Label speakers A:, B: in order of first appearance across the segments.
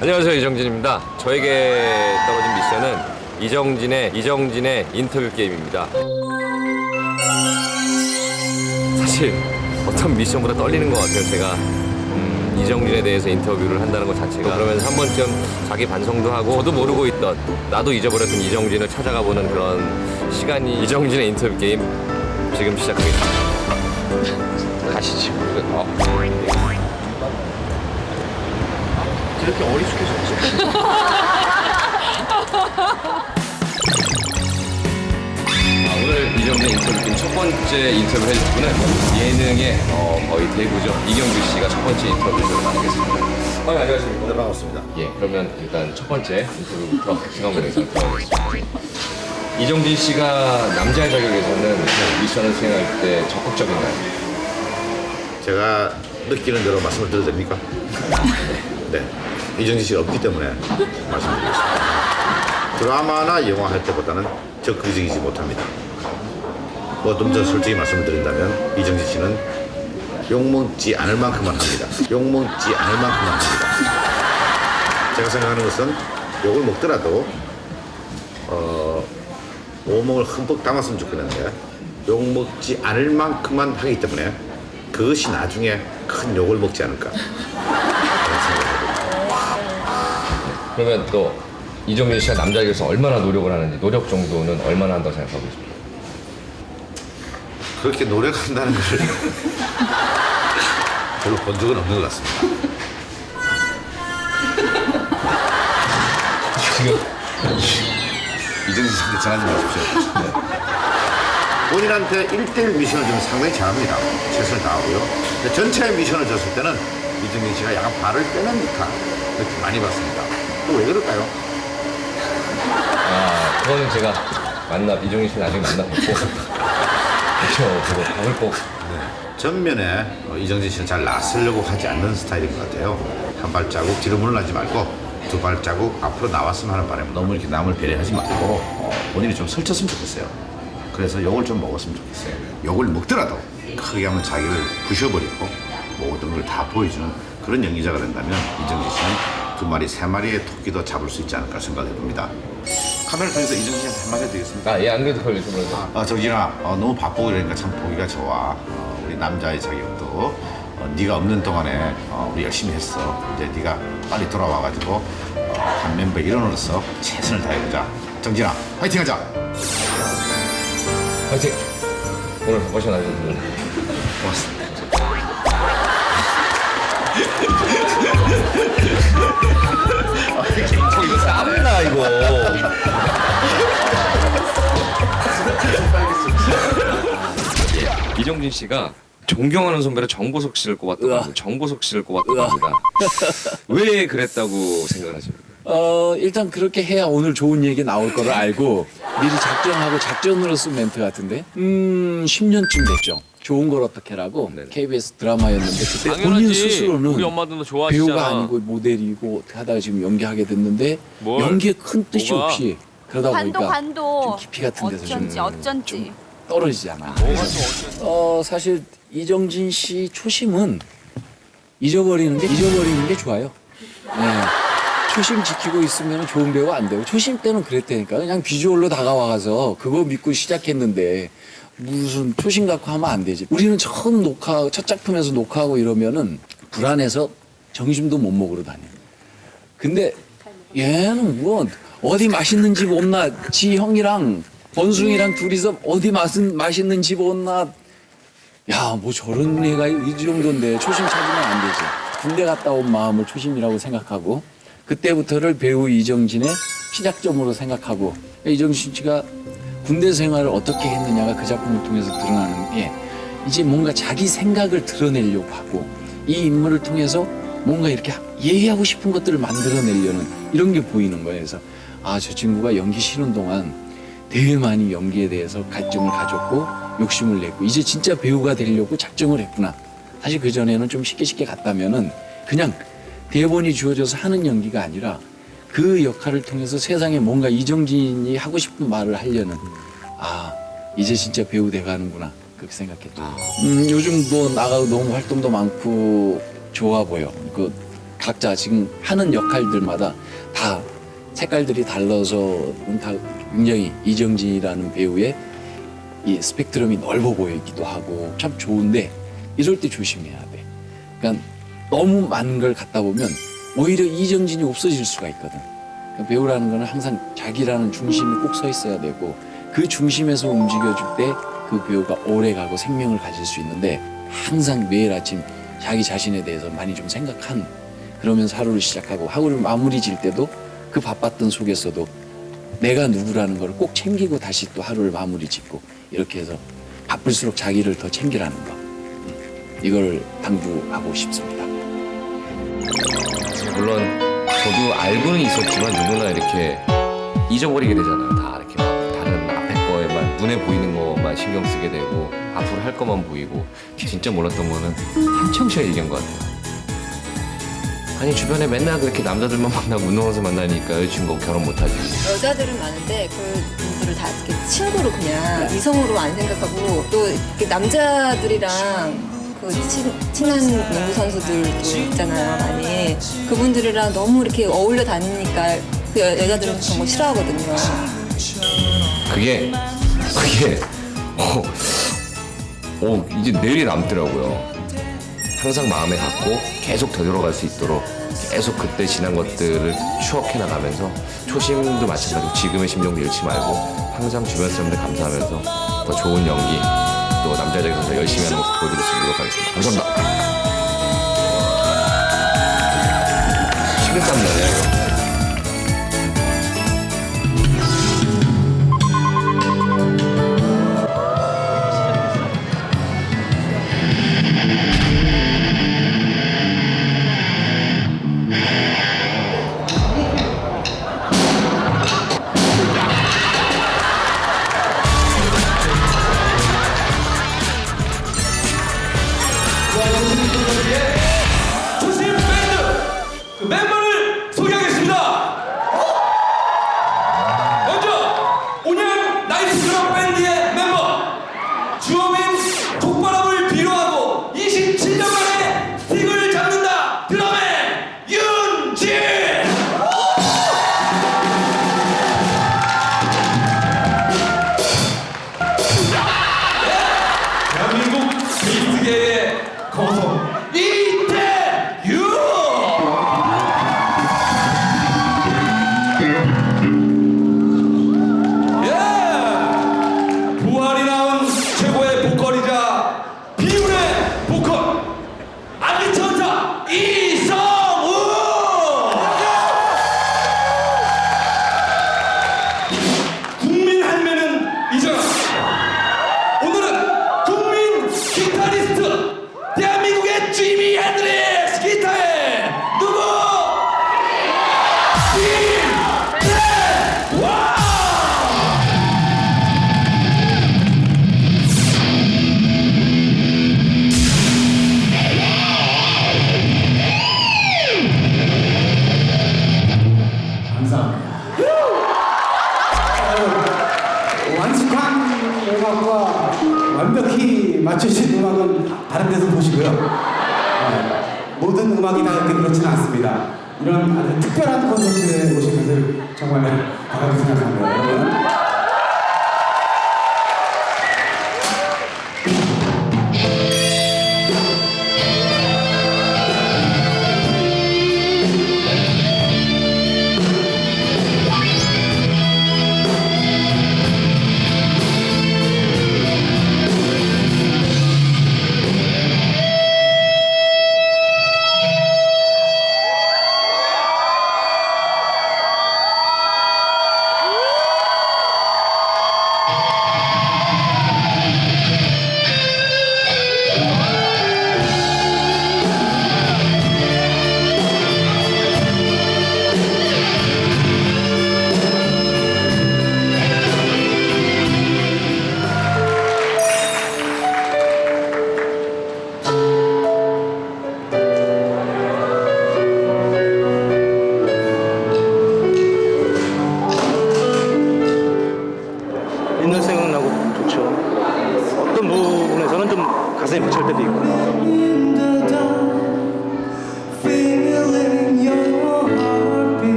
A: 안녕하세요 이정진입니다. 저에게 떨어진 미션은 이정진의 이정진의 인터뷰 게임입니다. 사실 어떤 미션보다 떨리는 것 같아요. 제가 음, 이정진에 대해서 인터뷰를 한다는 것 자체가 그러면서 한 번쯤 자기 반성도 하고 저도 모르고 있던 나도 잊어버렸던 이정진을 찾아가 보는 그런 시간이 이정진의 인터뷰 게임 지금 시작하겠습니다. 가시죠. 어.
B: 저렇게 어리숙해 졌지?
A: 아, 오늘 이정진 인터뷰 팀 첫 번째 인터뷰를 해줄 분은 예능의 어, 거의 대부죠. 이경규 씨가 첫 번째 인터뷰를 나누겠습니다. 아, 안녕하십니까.
B: 네, 반갑습니다.
A: 예, 그러면 일단 첫 번째 인터뷰부터 시간분에서 들어가겠습니다. 이정진 씨가 남자의 자격에서는 미션을 수행할 때 적극적인가요?
B: 제가 느끼는 대로 말씀을 드려도 됩니까? 네. 이정진 씨가 없기 때문에 말씀드리겠습니다. 드라마나 영화 할 때보다는 적극적이지 못합니다. 뭐좀더 솔직히 말씀을 드린다면 이정진 씨는 욕먹지 않을 만큼만 합니다. 욕먹지 않을 만큼만 합니다. 제가 생각하는 것은 욕을 먹더라도 어, 오목을 흠뻑 담았으면 좋겠는데 욕 먹지 않을 만큼만 하기 때문에 그것이 나중에 큰 욕을 먹지 않을까.
A: 그러면 또 이정진 씨가 남자에게서 얼마나 노력을 하는지 노력 정도는 얼마나 한다고 생각하고 있습니까?
B: 그렇게 노력한다는 걸 별로 본 적은 없는 것 같습니다.
A: 지금
B: 이정진 씨한테 전하지 마십시오. 네. 본인한테 1대1 미션을 주면 상당히 잘합니다. 최선을 다하고요. 근데 전체 미션을 줬을 때는 이정진 씨가 약간 발을 빼는 듯한 느낌 많이 받습니다. 또왜 그럴까요?
A: 아, 그거는 제가 만나 이정진 씨 나중에 만나 뵙고 그렇죠. 그거 밥을 꼭
B: 전면에 어, 이정진 씨는 잘 나서려고 하지 않는 스타일인 것 같아요. 한 발자국 뒤로 물러나지 말고 두 발자국 앞으로 나왔으면 하는 바람에 너무 이렇게 남을 배려하지 말고 어, 본인이 좀 설쳤으면 좋겠어요. 그래서 욕을 좀 먹었으면 좋겠어요. 욕을 먹더라도 크게 하면 자기를 부셔버리고 모든 걸 다 보여주는 그런 연기자가 된다면 이정진 씨는 두 마리, 세 마리의 토끼도 잡을 수 있지 않을까 생각해 봅니다. 카메라 통해서 이정진 씨한테 한마디 해드리겠습니다.
A: 아, 예, 안 그래도 좀
B: 아, 정진아, 어, 너무 바쁘고 이러니까 참 보기가 좋아. 어, 우리 남자의 자격도 어, 네가 없는 동안에 어, 우리 열심히 했어. 이제 네가 빨리 돌아와가지고 어, 한 멤버 일원으로서 최선을 다해보자. 정진아, 화이팅하자.
A: 화이팅! 오늘 바쁘신 아주분
B: 고맙습니다.
A: 이거 쌈나 이거 이정진 씨가 존경하는 선배로 정보석 씨를 꼽았다고 합니다. 정보석 씨를 꼽았다고 합니다. 왜 그랬다고 생각하십니까?
C: 어, 일단 그렇게 해야 오늘 좋은 얘기 나올 거를 알고 미리 작정하고 작전으로 쓴 멘트 같은데. 음, 10년쯤 됐죠. 좋은 걸 어떻게라고
A: 네네.
C: KBS 드라마였는데 그때 본인
D: 당연하지.
C: 스스로는
D: 우리 엄마도 너 좋아하시잖아.
C: 배우가 아니고 모델이고 어떻게 하다가 지금 연기하게 됐는데
D: 뭘?
C: 연기에 큰 뜻이
D: 뭐가?
C: 없이 그러다
E: 관도
C: 보니까
E: 관도
C: 좀 깊이 같은 데서 좀-
E: 어쩐지 어쩐지
C: 떨어지잖아. 그래서 어, 사실 이정진 씨 초심은 잊어버리는 게 잊어버리는 게 좋아요. 네. 초심 지키고 있으면 좋은 배우가 안 되고 초심 때는 그랬다니까 그냥 비주얼로 다가와서 그거 믿고 시작했는데 무슨 초심 갖고 하면 안 되지. 우리는 처음 녹화 첫 작품에서 녹화하고 이러면은 불안해서 점심도 못 먹으러 다녀. 근데 얘는 뭐 어디 맛있는 집 없나 지 형이랑 번숭이랑 둘이서 어디 맛은 맛있는 집 없나 야 뭐 저런 애가 이 정도인데 초심 찾으면 안 되지 군대 갔다 온 마음을 초심이라고 생각하고 그때부터를 배우 이정진의 시작점으로 생각하고 이정진 씨가 군대 생활을 어떻게 했느냐가 그 작품을 통해서 드러나는 게 이제 뭔가 자기 생각을 드러내려고 하고 이 인물을 통해서 뭔가 이렇게 얘기하고 싶은 것들을 만들어내려는 이런 게 보이는 거예요. 그래서 아 저 친구가 연기 쉬는 동안 되게 많이 연기에 대해서 갈증을 가졌고 욕심을 냈고 이제 진짜 배우가 되려고 작정을 했구나. 사실 그 전에는 좀 쉽게 쉽게 갔다면은 그냥 대본이 주어져서 하는 연기가 아니라 그 역할을 통해서 세상에 뭔가 이정진이 하고 싶은 말을 하려는 아 이제 진짜 배우 돼가는구나 그렇게 생각했죠. 음, 요즘 뭐 나가고 너무 활동도 많고 좋아 보여. 그 각자 지금 하는 역할들마다 다 색깔들이 달라서 다 굉장히 이정진이라는 배우의 이 스펙트럼이 넓어 보이기도 하고 참 좋은데 이럴 때 조심해야 돼. 그러니까 너무 많은 걸 갖다 보면 오히려 이정진이 없어질 수가 있거든. 그러니까 배우라는 거는 항상 자기라는 중심이 꼭 서 있어야 되고 그 중심에서 움직여줄 때 그 배우가 오래 가고 생명을 가질 수 있는데 항상 매일 아침 자기 자신에 대해서 많이 좀 생각한 그러면서 하루를 시작하고 하루를 마무리 질 때도 그 바빴던 속에서도 내가 누구라는 걸 꼭 챙기고 다시 또 하루를 마무리 짓고 이렇게 해서 바쁠수록 자기를 더 챙기라는 거 음, 이걸 당부하고 싶습니다.
A: 물론 저도 알고는 있었지만 누구나 이렇게 잊어버리게 되잖아요. 다 이렇게 막 다른 앞에 거에만 눈에 보이는 것만 신경 쓰게 되고 앞으로 할 것만 보이고 진짜 몰랐던 거는 한청 씨가 얘기한 것 같아요. 아니 주변에 맨날 그렇게 남자들만 만나고 운동하면서 만나니까 여자친구 결혼 못하지.
D: 여자들은 많은데 그 분들을 다 이렇게 친구로 그냥 이성으로 안 생각하고 또 이렇게 남자들이랑 그 친, 친한 농구 선수들도 있잖아요 많이 그분들이랑 너무 이렇게 어울려 다니니까 그 여, 여자들은 거 싫어하거든요.
A: 그게 그게 어, 어 이제 내일이 남더라고요. 항상 마음에 갖고 계속 되돌아갈 수 있도록 계속 그때 지난 것들을 추억해 나가면서 초심도 마찬가지고 지금의 심정도 잃지 말고 항상 주변 사람들 감사하면서 더 좋은 연기 또 남자적에서 열심히 하는 모습 보여드릴 수 있도록 하겠습니다. 감사합니다. 식은땀 나네요.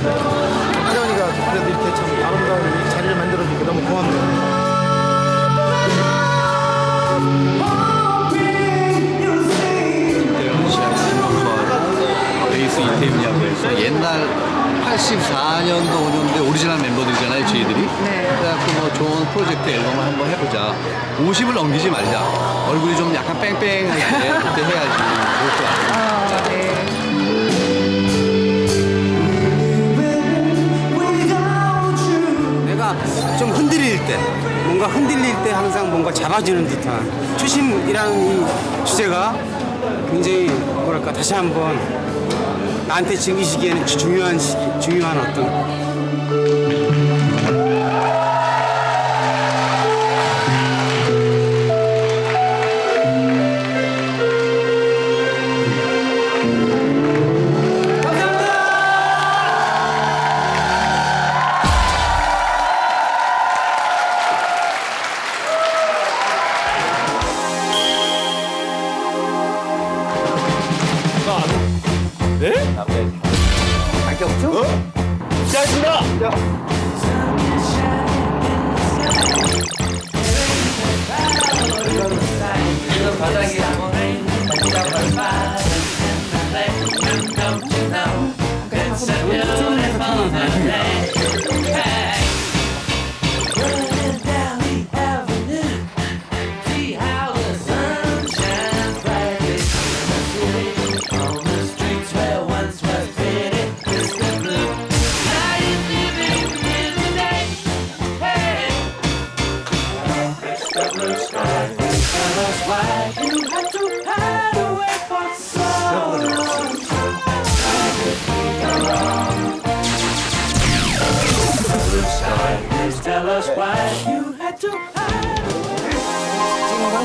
F: 없어요. 하정이가 그래도 이렇게 참 아름다운 이 자리를 만들어주고 너무 고맙네요.
G: 베이스 이태임이라고 해서 옛날 84년도 5년대 오리지널 멤버들이잖아요 저희들이. 그래갖고 뭐 좋은 프로젝트 앨범을 한번 해보자. 50을 넘기지 말자. 얼굴이 좀 약간 뺑뺑할 때 그때 해야지. 좋을 것 같아요.
H: 내가 좀 흔들릴 때, 뭔가 흔들릴 때 항상 뭔가 잡아주는 듯한 초심이라는 이 주제가 굉장히 뭐랄까 다시 한번 나한테 지금 이 시기에는 중요한 시기, 중요한 어떤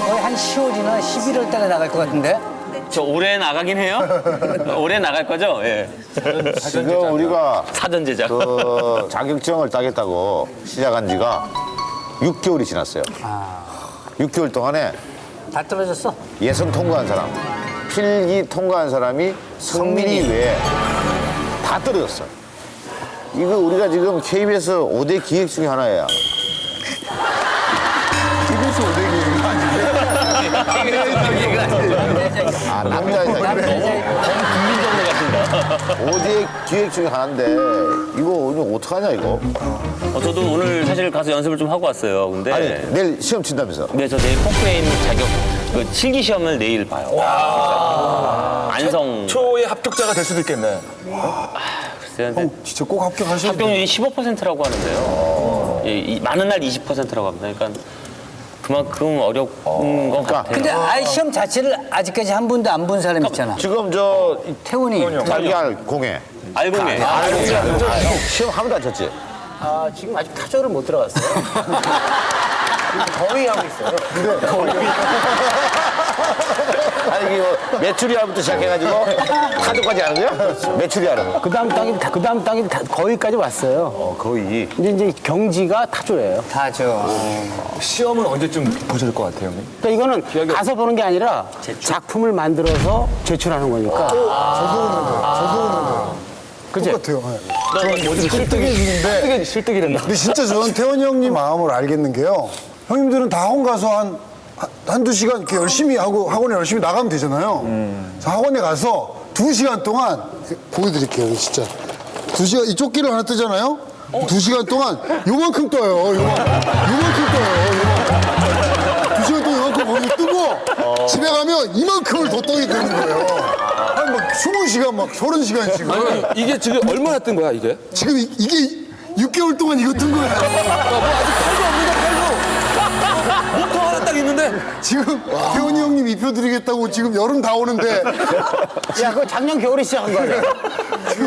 I: 거의 한 10월이나 11월 달에 나갈 것 같은데?
J: 저 올해 나가긴 해요? 올해 나갈 거죠? 예.
B: 지금 우리가
J: 사전 제작.
B: 그 자격증을 따겠다고 시작한 지가 6개월이 지났어요. 6개월 동안에
I: 다 떨어졌어?
B: 예선 통과한 사람, 필기 통과한 사람이 성민이 외에 다 떨어졌어. 이거 우리가 지금 KBS 5대 기획 중에 하나야. 아, 남자이다.
J: 국민정부 같습니다.
B: 5대 기획 중에 하나인데, 이거 오늘 어떡하냐, 이거?
J: 어, 저도 오늘 사실 가서 연습을 좀 하고 왔어요. 근데
B: 아니, 내일 시험 친다면서.
J: 네, 저 내일 콩프레임 자격 그 실기 시험을 내일 봐요. 안성
E: 초의 합격자가 될 수도 있겠네.
J: 글쎄요. 근데
F: 진짜 꼭 합격하셔야
J: 합격률이 15%라고 하는데요. 예, 이, 많은 날 20%라고 합니다. 그러니까 그만큼 어려운 것 같아요.
I: 근데 아예 시험 자체를 아직까지 한 번도 안 본 사람 있잖아.
B: 지금 저
I: 태훈이.
B: 달걀 공예. 아, 시험 한 번도 안 쳤지?
I: 아, 지금 아직 타조를 못 들어갔어요. 거의 하고 있어요.
B: 아니, 이거 메추리알부터 시작해가지고 타조까지 하는 거야? 메추리알은?
H: 그 다음 땅이 그 다음 땅이 다- 거기까지 왔어요.
B: 어, 거의.
H: 근데 이제 경지가 타조예요.
I: 타조.
E: 시험은 언제쯤 보실 것 같아요, 형님?
H: 그러니까 이거는 가서 보는 게 아니라 작품을 만들어서 제출하는 거니까.
F: 그치? 똑같아요. 저 실뜨기 중인데.
E: 실뜨기 된다.
F: 근데 진짜 저는 태원이 형님 마음을 알겠는 게요. 형님들은 다 학원 가서 한, 한- 한두 시간 이렇게 열심히 하고 학원에 열심히 나가면 되잖아요. 그래서 학원에 가서 두 시간 동안 보여드릴게요, 이거 진짜. 두 시간, 이 조끼를 하나 뜨잖아요? 두 시간 동안 요만큼 떠요, 요만, 요만큼 떠요, 요만큼. 두 시간 동안 요만큼 거기 뜨고 집에 가면 이만큼을 더 떠게 되는 거예요. 한막 20시간, 막 30시간 지금.
E: 아니, 이게 지금 얼마나 뜬 거야, 이게?
F: 지금 이- 이게 6개월 동안 이거 뜬 거예요.
E: 목표 하나 딱 있는데.
F: 지금 태훈이 형님 입혀드리겠다고 지금 여름 다 오는데
H: 야, 그거 작년 겨울에 시작한 거 아니야?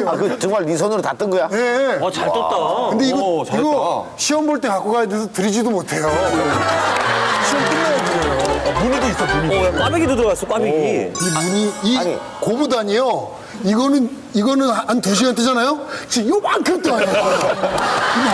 B: 아, 그 정말 네 손으로 다 뜬 거야?
F: 예.
J: 어, 잘 떴다.
F: 근데 이거
E: 오, 잘했다.
F: 이거 시험 볼 때 갖고 가야 돼서 드리지도 못해요. 시험 끝나야 드려요.
E: 무늬도 있어, 무늬.
J: 어, 야, 꽈배기도 들어갔어, 꽈배기.
F: 이 무늬 이 고무단이요. 이거는 이거는 한 두 시간 뜨잖아요. 지금 요만큼 떠요. 이거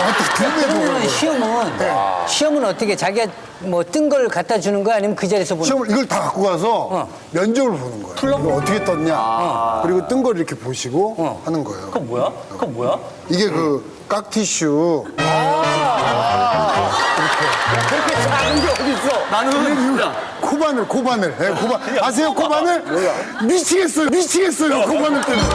F: 어떻게 두
I: 그러면 시험은 시험은 어떻게 자기가 뭐 뜬 걸 갖다 주는 거야 아니면 그 자리에서 보는
F: 시험을 이걸 다 갖고 가서
I: 어.
F: 면접을 보는 거예요. 이거 어떻게 떴냐. 그리고 뜬 걸 이렇게 보시고 하는 거예요.
J: 그건 뭐야? 그건 뭐야?
F: 이게 그 깍티슈.
E: 나는
F: 코바늘, 코바늘. 네, 코바. 아세요, 코바늘? 미치겠어요, 미치겠어요, 코바늘 때문에.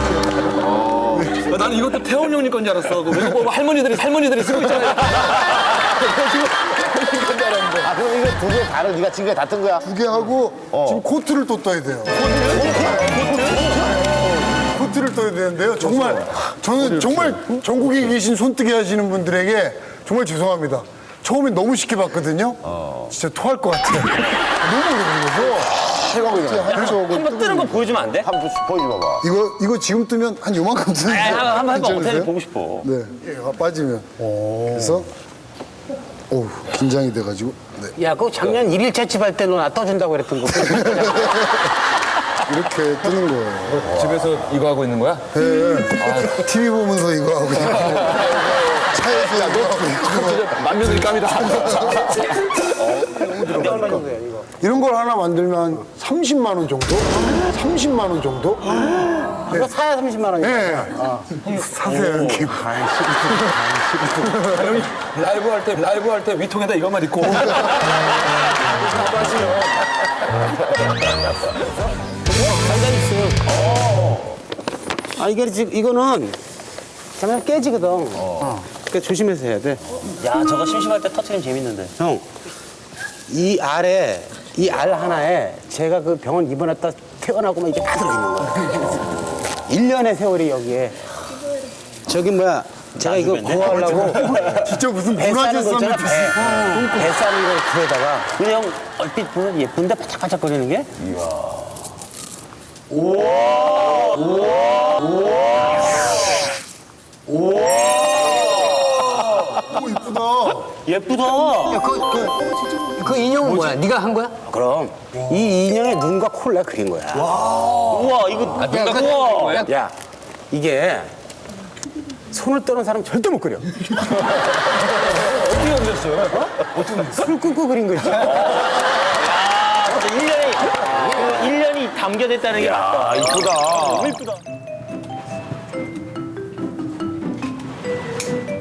E: 야, 나는 이것도 태원 형님 건 줄 알았어. 그 외국 보면 할머니들이 할머니들이 쓰고 있잖아요.
B: 아 그럼 이거 두 개 다를 네가 지금까지 다뜬 거야?
F: 두 개 하고 지금 코트를 또 떠야 돼요. 코트 를 떠야 되는데요. 정말 저는 정말 전국에 계신 손뜨개 하시는 분들에게 정말 죄송합니다. 처음엔 너무 쉽게 봤거든요. 진짜 토할 것 같아요. 너무 걸려서 한쪽을
J: 한번 뜨는 거 보여주면 안 돼?
B: 한번 보여줘봐봐.
F: 이거 이거 지금 뜨면 한 요만큼 뜨는
J: 아, 한번 한번 해봐.
F: 괜찮으세요?
J: 어떻게 보고 싶어.
F: 네, 얘가 빠지면 그래서 오 긴장이 돼가지고 네.
H: 야, 그거 작년 일일 채집할 때 너 나 떠준다고 그랬던 거.
F: 이렇게 뜨는 거예요.
E: 집에서 이거 하고 있는 거야?
F: 네, TV 보면서 이거 하고 있고 차에서 이거 하고 있고
E: 만면들이 깜이다.
F: 이런 걸 하나 만들면 한 30만 원 정도? 30만 원 정도?
H: 그거 사야 30만 원이야.
F: 네. 사세요 형님.
E: 형님 라이브 할 때 라이브 할 때 위통에다 이것만 입고.
H: 아, 이게 지금 이거는 잠깐 깨지거든. 그러니까 조심해서 해야 돼.
J: 야, 저거 심심할 때 터트리면 재밌는데.
H: 형, 이 알에, 이 알 하나에 제가 그 병원 입원했다 퇴원하고 막 이게 다 들어있는 거야. 1년의 세월이 여기에. 저기 뭐야, 제가 이거 구하려고
F: 진짜 무슨
H: 배 싸는 거 있잖아,
F: 문화재
H: 배. 배 싸는 걸 구해다가.
J: 근데 형, 얼핏 보면 예쁜데 바짝바짝거리는 게?
F: 오 이쁘다.
J: 예쁘다.
I: 그 인형은 뭐야? 네가 한 거야?
H: 그럼 이 인형의 눈과 코를 내가 그린 거야.
J: 우와, 이거.
I: 야, 그-
J: 우와.
I: 야,
H: 야, 이게 손을 떠는 사람 절대 못 그려. 어떻게 그렸어요? 손을 끊고 그린 거지.
J: 아, 진짜 1년이, 그 1년이 담겨졌다는 게 맞다.
B: 이쁘다.
J: 너무 이쁘다.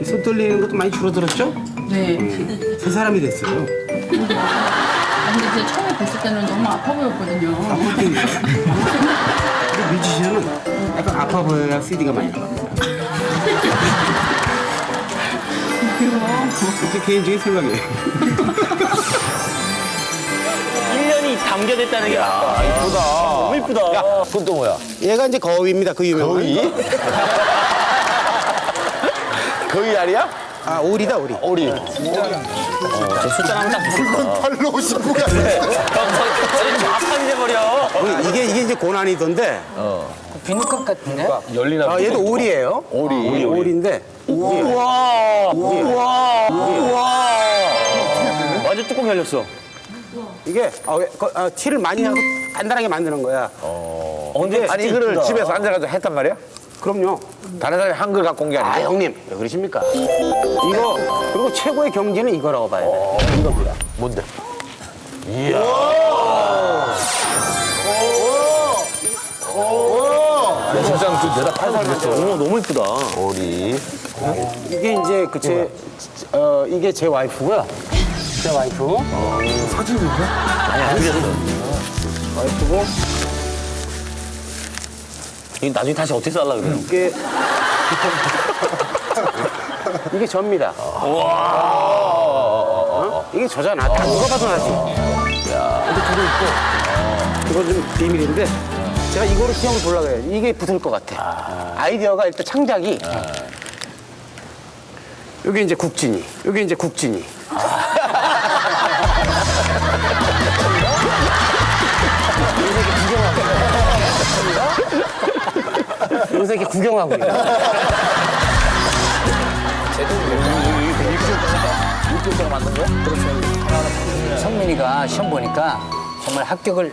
H: 손 떨리는 것도 많이 줄어들었죠?
K: 네.
H: 새 사람이 됐어요.
K: 아, 근데 진짜 처음에 뵀을 때는 너무 아파 보였거든요.
H: 근데 뮤지션은 약간 아파 보여야 CD가 많이 나와. 제 개인적인 생각이에요.
J: 1년이 담겨졌다는 게 맞다.
B: 이쁘다.
J: 너무 이쁘다.
B: 야, 그건 또 뭐야?
H: 얘가 이제 거위입니다. 그 유명한.
B: 거위? 거위 알이야?
H: 아 오리다 오리.
B: 오리.
J: 저 숫자 하면 딱 좋다.
F: 팔로 오신 분이 아니에요.
J: 아파지 돼버려.
H: 우리 이게 이게 이제 고난이던데.
I: 비누컵 같은데?
E: 열리나.
H: 아 얘도 오리예요. 오리. 오리인데.
J: 우와. 우와. 우와. 완전 뚜껑 열렸어.
H: 이게 아, 왜, 거- 아, 티를 많이 하고 간단하게 만드는 거야.
J: 언제
B: 아니 이거를 집에서 앉아가지고 했단 말이야?
H: 그럼요.
B: 다른 사람이 한글 갖고 온 게
H: 아
B: 아니야?
H: 형님 왜 그러십니까? 이거 그리고 최고의 경지는 이거라고 봐야 돼. 이겁니다.
B: 뭔데?
H: 이게 이제 그제 어, 이게 제 와이프고요. 제 와이프.
J: 아니, 안 그렸어.
H: 와이프고
J: 이거 나중에 다시 어떻게 살라 그래요?
H: 이게 이게 접니다. 어? 이게 저잖아. 다 누가 봐도 나지. 근데 그거 있고 이건 좀 비밀인데 제가 이거를 시험을 보려고 해요. 이게 붙을 것 같아. 아이디어가 일단 창작이 여기 이제 국진이, 여기 이제 국진이. 여기서 이렇게 구경하고 있는
I: 성민이가 시험 보니까 정말 합격을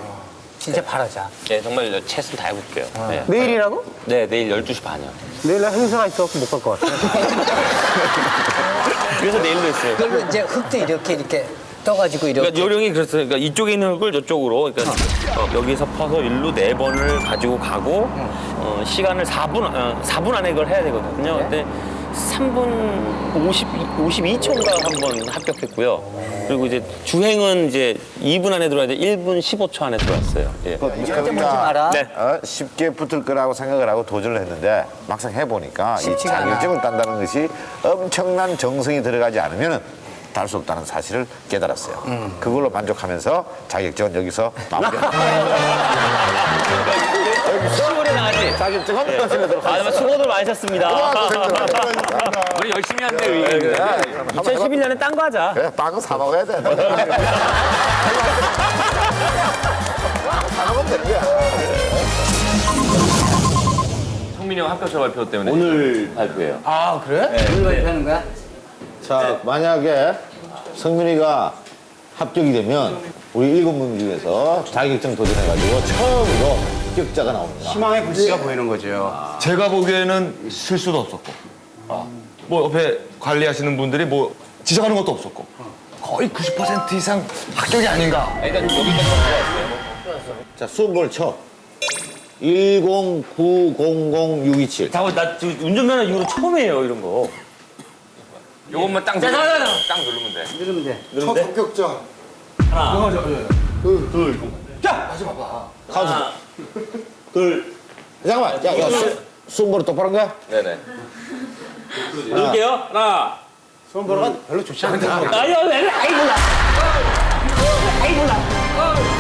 I: 진짜 바라자.
J: 네, 정말 최선 다해볼게요. 네.
H: 내일이라고?
J: 네, 내일 12시 반이요.
H: 내일 날 행사가 있어서 못 갈 것 같아.
J: 그래서 내일로 했어요.
I: 그리고 이제 흙도 이렇게 이렇게 떠가지고 이렇게.
J: 그러니까 요령이 그랬어요. 그러니까 이쪽에 있는 흙을 저쪽으로, 그러니까 어, 여기서 퍼서 일로 네 번을 가지고 가고 어, 시간을 4분, 어, 4분 안에 그걸 해야 되거든요. 근데 3분 50, 52초인가 한 번 합격했고요. 그리고 이제 주행은 이제 2분 안에 들어야 돼. 1분 15초 안에 들어왔어요. 예.
I: 알아.
J: 네.
B: 어, 쉽게 붙을 거라고 생각을 하고 도전을 했는데 막상 해보니까 이
I: 쉽지가 않아.
B: 자격증을 딴다는 것이 엄청난 정성이 들어가지 않으면 달수 없다는 사실을 깨달았어요.
I: 음.
B: 그걸로 만족하면서 자격증은 여기서 마무리.
J: 시골에 나가지.
B: 자격증은 여기서 들어.
J: 아, 수고들 많으셨습니다.
A: 우리 열심히 한대 위.
J: 2011년에 딴 거 하자.
B: 그래, 빵은 사 먹어야 돼. 사 먹으면 되는 거야.
A: 성민이 형 합격자 발표 때문에 오늘 발표예요.
I: 아 그래? 오늘 발표하는 거야?
B: 자, 만약에 성민이가 합격이 되면 우리 일곱 명 중에서 자격증 도전해가지고 처음으로 합격자가 나옵니다.
H: 희망의 불씨가 보이는 거죠.
E: 제가 보기에는 실수도 없었고, 뭐 옆에 관리하시는 분들이 뭐 지적하는 것도 없었고, 거의 90% 이상 합격이 아닌가.
A: 일단 여기까지
B: 자, 수음을 쳐. 1090027.
J: 잠깐 나 지금 운전면허 이후로 처음이에요 이런 거.
A: 요것만 땅 누르면 돼. 땅 누르면 돼.
I: 누르면 돼.
F: 첫 합격자.
B: 카운트. 둘. 잠깐만. 야, 야, 수, 수음으로 똑바로 한 거야?
A: 네네.
J: 누를게요. 하나.
H: 별로 좋지 않다.
J: 아유, 아유, 아이 몰라. 아이 몰라.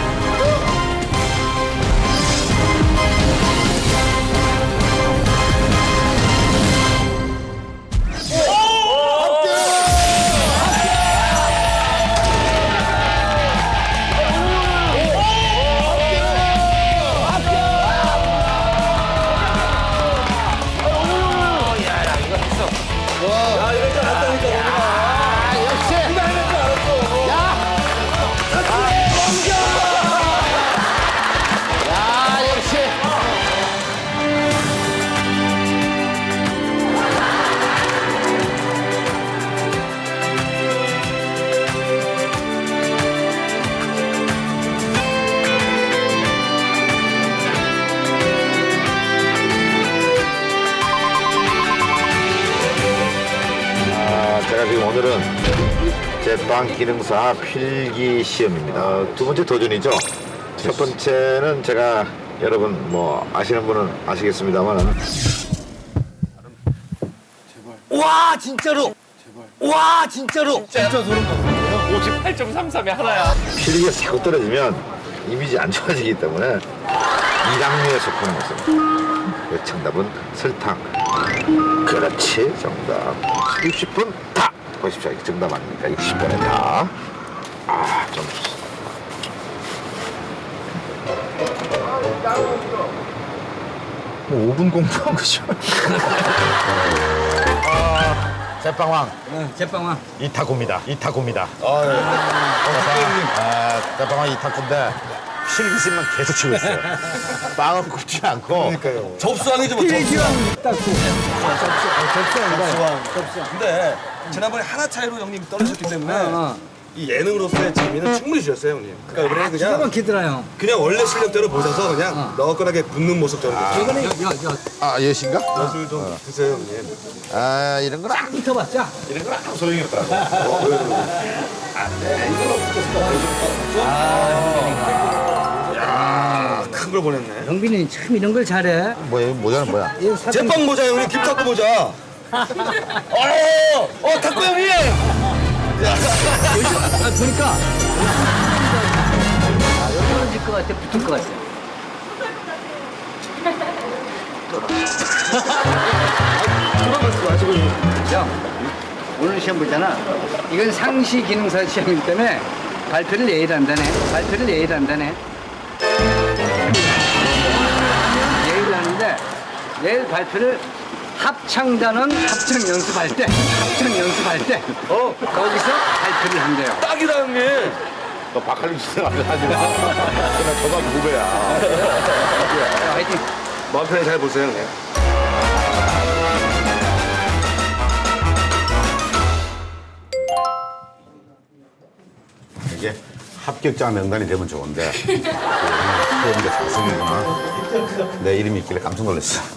B: 제빵 기능사 필기 시험입니다. 어, 두 번째 도전이죠. 첫 번째는 제가 여러분 뭐 아시는 분은 아시겠습니다만
I: 와 진짜로. 와 진짜로.
A: 58.33에 하나야.
B: 필기가 자꾸 떨어지면 이미지 안 좋아지기 때문에 이당류에 속하는 것은 그 정답은 설탕. 그렇지 정답. 60분 다 보십시오. 이게 정답 아닙니까? 60분에 다. 아 좀. 뭐 5분 공부한 거죠. 아, 제빵왕
I: 제빵왕.
B: 이타구입니다. 이타구입니다. 아, 예. 아, 제빵왕 이타구인데 필기심만 계속 치고 있어요. 빵은 굽지 않고. 그러니까요.
E: 접수왕이죠, 뭐 접수왕. 접수왕. 근데 지난번에 하나 차이로 형님 떨어졌기 때문에 이 예능으로서의 재미는 충분히 주셨어요, 형님. 그러니까 이번에 그냥
I: 기더라요.
E: 그냥 원래 실력대로 보셔서 그냥 너끈하게 붙는 모습 정도.
I: 이거는 여 여
B: 아, 여신가?
E: 맛을 좀 드세요, 형님.
B: 아, 이런 건 안,
I: 붙어봤자.
B: 이런 건 아무 소용이 없더라고.
E: 큰걸 보냈네.
I: 영빈이 참 이런 걸 잘해.
B: 뭐야, 이거 모자는 뭐야?
I: 이
E: 제빵 모자 형님, 김 탁구 모자. 어, 어, 탁구 형님.
I: 아, 보니까 떨어질 것 같아, 붙을 것 같아. 형, 오늘 시험 보잖아. 이건 상시 기능사 시험이기 때문에 발표를 내일 한다네. 발표를 내일 한다네. 내일 발표를 합창단원 합창 연습할 때, 합창 연습할 때, 어, 거기서 발표를 한대요.
E: 딱이다, 형님.
B: 너 박할리 짓을 하지 마. 그냥 저가 무배야.
E: 하여튼 마음 편히 잘 보세요. 네.
B: 이게 합격자 명단이 되면 좋은데 그런게 사성이구나. 내 이름이 있길래 깜짝 놀랐어.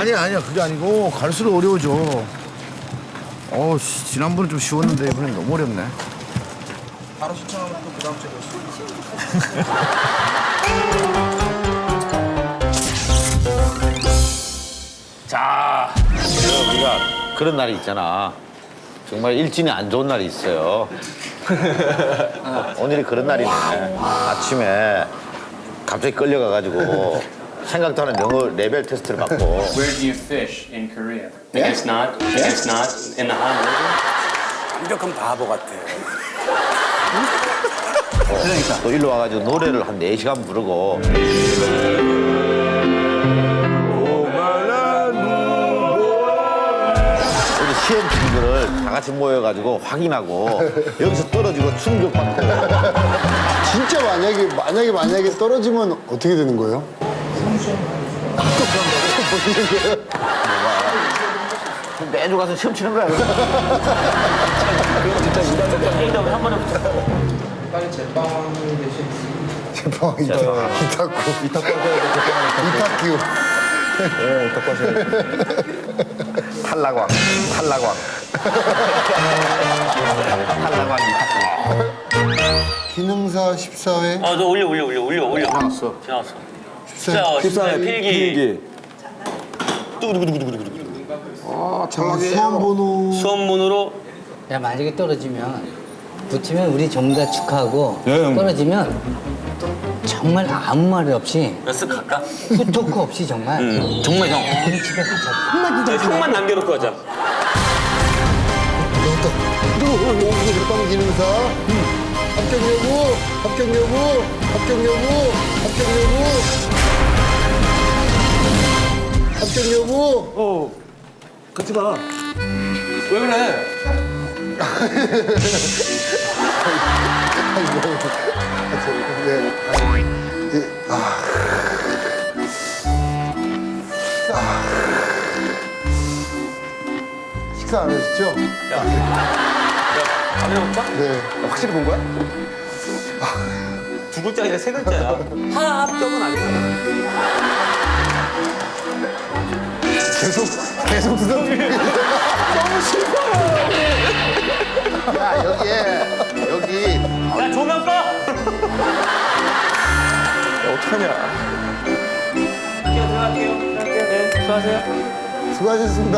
B: 아니야, 아니야. 그게 아니고 갈수록 어려워져. 어, 씨, 지난번에 좀 쉬웠는데 이번엔 너무 어렵네.
L: 바로 신청하면 또 그 다음 주에
B: 자, 우리가 그런 날이 있잖아. 정말 일진이 안 좋은 날이 있어요. 오늘이 그런 날이네. 아침에 갑자기 끌려가가지고 생각도 하는 영어 레벨 테스트를 받고.
M: Where do you fish in Korea? Like it's not, it's not in the hot river.
H: 완벽한 바보 같아.
B: 그러니까. 또 일로 와가지고 노래를 한 4시간 부르고. 우리 시험 친구들 다 같이 모여가지고 확인하고 여기서 떨어지고 충격받고
F: 진짜 만약에 만약에 만약에 떨어지면 어떻게 되는 거예요?
B: 매주 가서 시험 치는 거야.
L: 빨리 제빵 대신
F: 제빵 이타쿠 이타쿠 이타쿠
B: 탈락왕, 탈락왕. 탈락왕 이타쿠.
F: 기능사 14회
J: 아, 너 올려, 올려, 올려, 올려, 올려.
B: 지나갔어.
J: 지나왔어.
F: 14회
J: 14회 필기.
F: 아, 수험 번호
J: 수험문으로
I: 야 만약에 떨어지면 붙으면 우리 전부 다 축하하고
E: 네, 형.
I: 떨어지면 정말 아무 말 없이
J: 몇스 갈까?
I: 후토크 없이 정말
J: 응. 정말 형.
I: 우리 집에 가자 한마디도 하지
J: 형만 남겨놓고 하자.
F: 제빵 기능사 합격 여부 합격 여부 합격 여부 합격 여부 합격 여부
E: 어, 같이 가. 왜 그래?
F: 네. 이, 아. 아. 식사 안 하셨죠?
J: 안 해볼까?
F: 네.
E: 확실히 본 거야?
J: 두 글자 아니라 세 글자야. 합격은 아니야.
F: 계속 계속 드세요. 너무 싫어요.
B: 야, 여기에, 여기.
J: 야, 조명 꺼!
E: 어떡하냐.
J: 들어갈게요. 들어갈게요. 네, 수고하세요.
F: 수고하셨습니다.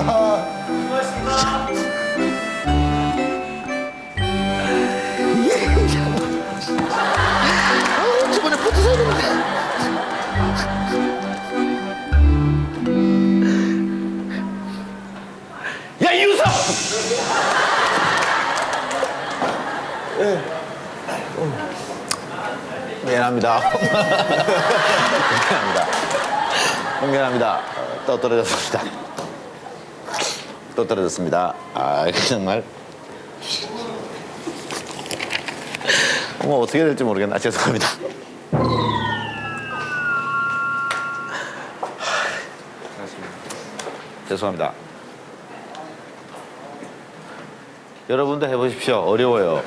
B: 저번에 포트 사야 되는데. 미안합니다. 미안합니다. 미안합니다. 어, 또 떨어졌습니다. 또 떨어졌습니다. 아, 이거 정말. 뭐 어떻게 될지 모르겠나. 죄송합니다. 죄송합니다. 여러분도 해보십시오. 어려워요.